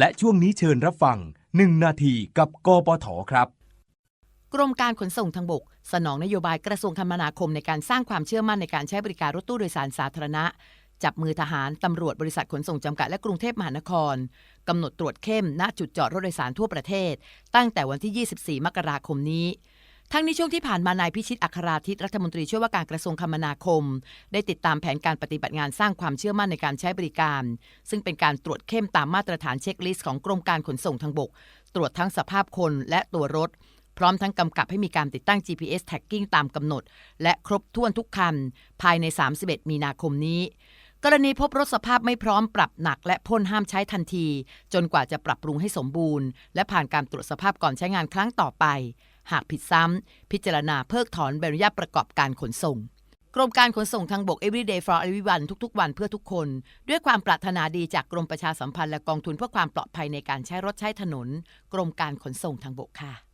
และช่วงนี้เชิญรับฟัง 1 นาทีกับกปทครับ กรมการขนส่งทางบก สนองนโยบายกระทรวงคมนาคมในการสร้างความเชื่อมั่นในการใช้บริการรถตู้โดยสารสาธารณะ จับมือทหาร ตำรวจบริษัทขนส่งจำกัดและกรุงเทพมหานครกำหนดตรวจเข้มณจุดจอดรถโดยสารทั่วประเทศ ตั้งแต่วันที่ 24 มกราคมนี้ ทั้งนี้ช่วงที่ผ่านมานายพิชิตอัคราธิตรัฐมนตรีช่วยว่าการกระทรวงคมนาคม ได้ติดตามแผนการปฏิบัติงานสร้างความเชื่อมั่นในการใช้บริการ ซึ่งเป็นการตรวจเข้มตามมาตรฐานเช็คลิสต์ของกรมการขนส่งทางบก ตรวจทั้งสภาพคนและตัวรถ พร้อมทั้งกำกับให้มีการติดตั้ง GPS tagging ตามกำหนด และครบถ้วนทุกคัน ภายใน 31 มีนาคมนี้กรณีพบรถสภาพไม่พร้อมปรับหนักและพ่นห้ามใช้ทันที จนกว่าจะปรับปรุงให้สมบูรณ์ และผ่านการตรวจสภาพก่อนใช้งานครั้งต่อไป หากผิดซ้ำ พิจารณาเพิกถอนใบอนุญาตประกอบการขนส่ง กรมการขนส่งทางบก Everyday for Everyone ทุกๆ วันเพื่อทุกคน ด้วยความปรารถนาดีจากกรมประชาสัมพันธ์และกองทุนเพื่อความปลอดภัยในการใช้รถใช้ถนน กรมการขนส่งทางบกค่ะ